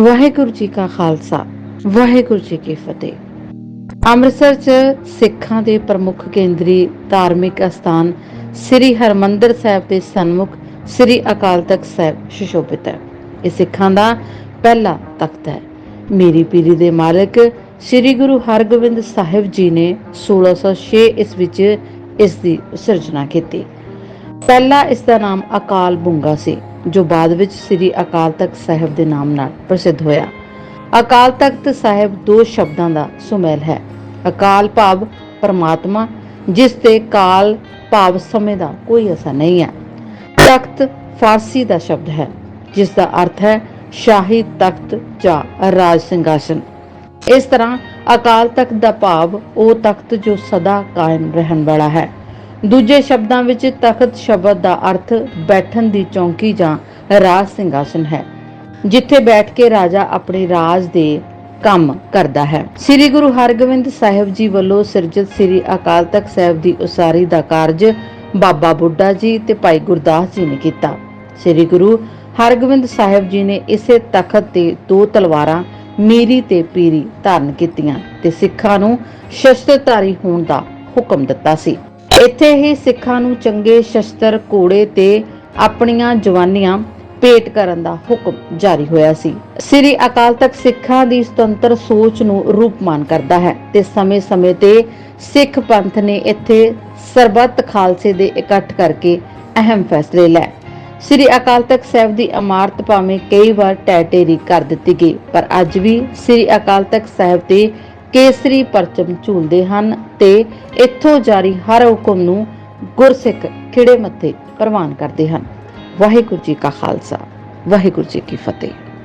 ਵਾਹਿਗੁਰੂ ਜੀ ਕਾ ਖਾਲਸਾ, ਵਾਹਿਗੁਰੂ ਜੀ ਕੀ ਫਤਿਹ। ਅੰਮ੍ਰਿਤਸਰ 'ਚ ਸਿੱਖਾਂ ਦੇ ਪ੍ਰਮੁੱਖ ਕੇਂਦਰੀ ਧਾਰਮਿਕ ਅਸਥਾਨ ਸ੍ਰੀ ਹਰਮੰਦਰ ਸਾਹਿਬ ਦੇ ਸਨਮੁਖ ਸ੍ਰੀ ਅਕਾਲ ਤਖਤ ਸਾਹਿਬ ਸੁਸ਼ੋਭਿਤ ਹੈ। ਇਹ ਸਿੱਖਾਂ ਦਾ ਪਹਿਲਾ ਤਖਤ ਹੈ। ਮੇਰੀ ਪੀਰੀ ਦੇ ਮਾਲਕ ਸ੍ਰੀ ਗੁਰੂ ਹਰਗੋਬਿੰਦ ਸਾਹਿਬ ਜੀ ਨੇ 1606 ਇਸ ਵਿੱਚ ਇਸ ਦੀ ਸਿਰਜਣਾ ਕੀਤੀ। ਪਹਿਲਾ ਇਸ ਦਾ ਨਾਮ ਅਕਾਲ ਬੁੰਗਾ ਸੀ। ਜੋ ਬਾਅਦ ਵਿੱਚ ਸ੍ਰੀ ਅਕਾਲ ਤਖਤ ਸਾਹਿਬ ਦੇ ਨਾਮ ਨਾਲ ਪ੍ਰਸਿੱਧ ਹੋਇਆ। ਅਕਾਲ ਤਖਤ ਸਾਹਿਬ ਦੋ ਸ਼ਬਦਾਂ ਦਾ ਸੁਮੇਲ ਹੈ। ਅਕਾਲ ਭਾਵ ਪਰਮਾਤਮਾ, ਜਿਸ ਤੇ ਕਾਲ ਭਾਵ ਸਮੇਂ ਦਾ ਕੋਈ ਅਸਰ ਨਹੀਂ ਹੈ। ਤਖਤ ਫਾਰਸੀ ਦਾ ਸ਼ਬਦ ਹੈ, ਜਿਸ ਦਾ ਅਰਥ ਹੈ ਸ਼ਾਹੀ ਤਖਤ ਜਾਂ ਰਾਜ ਸਿੰਘਾਸਨ। ਇਸ ਤਰ੍ਹਾਂ ਅਕਾਲ ਤਖਤ ਦਾ ਭਾਵ ਉਹ ਤਖਤ ਜੋ ਸਦਾ ਕਾਇਮ ਰਹਿਣ ਵਾਲਾ ਹੈ। ਦੂਜੇ ਸ਼ਬਦਾਂ ਵਿੱਚ ਤਖਤ ਸ਼ਬਦ ਦਾ ਅਰਥ ਬੈਠਣ ਦੀ ਚੌਂਕੀ ਜਾਂ ਰਾਜ ਸਿੰਘਾਸਨ ਹੈ, ਜਿੱਥੇ ਬੈਠ ਕੇ ਰਾਜਾ ਆਪਣੇ ਰਾਜ ਦੇ ਕੰਮ ਕਰਦਾ ਹੈ। ਸ੍ਰੀ ਗੁਰੂ ਹਰਗੋਬਿੰਦ ਸਾਹਿਬ ਜੀ ਵੱਲੋਂ ਸਿਰਜਿਤ ਸ੍ਰੀ ਅਕਾਲ ਤਖਤ ਸਾਹਿਬ ਦੀ ਉਸਾਰੀ ਦਾ ਕਾਰਜ ਬਾਬਾ ਬੁੱਢਾ ਜੀ ਤੇ ਭਾਈ ਗੁਰਦਾਸ ਜੀ ਨੇ ਕੀਤਾ। ਸ੍ਰੀ ਗੁਰੂ ਹਰਗੋਬਿੰਦ ਸਾਹਿਬ ਜੀ ਨੇ ਇਸੇ ਤਖਤ ਤੇ ਦੋ ਤਲਵਾਰਾਂ ਮੀਰੀ ਤੇ ਪੀਰੀ ਧਾਰਨ ਕੀਤੀਆਂ ਤੇ ਸਿੱਖਾਂ ਨੂੰ ਸ਼ਸਤਰਧਾਰੀ ਹੋਣ ਦਾ ਹੁਕਮ ਦਿੱਤਾ ਸੀ। ਇੱਥੇ ਹੀ ਸਿੱਖਾਂ ਨੂੰ ਚੰਗੇ ਸ਼ਸਤਰ, ਘੋੜੇ ਤੇ ਆਪਣੀਆਂ ਜਵਾਨੀਆਂ ਭੇਟ ਕਰਨ ਦਾ ਹੁਕਮ ਜਾਰੀ ਹੋਇਆ ਸੀ। ਸ੍ਰੀ ਅਕਾਲ ਤਖਤ ਸਿੱਖਾਂ ਦੀ ਸੁਤੰਤਰ ਸੋਚ ਨੂੰ ਰੂਪਮਾਨ ਕਰਦਾ ਹੈ ਤੇ ਸਮੇਂ-ਸਮੇਂ ਤੇ ਸਿੱਖ ਪੰਥ ਨੇ ਇੱਥੇ ਸਰਬੱਤ ਖਾਲਸੇ ਦੇ ਇਕੱਠ ਕਰਕੇ ਅਹਿਮ ਫੈਸਲੇ ਲਏ। ਸ੍ਰੀ ਅਕਾਲ ਤਖਤ ਸਾਹਿਬ ਦੀ ਇਮਾਰਤ ਭਾਵੇਂ ਕਈ ਵਾਰ ਟੈਟੇਰੀ ਕਰ ਦਿੱਤੀ ਗਈ, ਪਰ ਅੱਜ ਵੀ ਸ੍ਰੀ ਅਕਾਲ ਤਖਤ ਸਾਹਿਬ ਤੇ ਕੇਸਰੀ ਪਰਚਮ ਝੂਲਦੇ ਹਨ ਤੇ ਇੱਥੋਂ ਜਾਰੀ ਹਰ ਹੁਕਮ ਨੂੰ ਗੁਰਸਿੱਖ ਖਿੜੇ ਮੱਥੇ ਪ੍ਰਵਾਨ ਕਰਦੇ ਹਨ। ਵਾਹਿਗੁਰੂ ਜੀ ਕਾ ਖਾਲਸਾ, ਵਾਹਿਗੁਰੂ ਜੀ ਕੀ ਫਤਿਹ।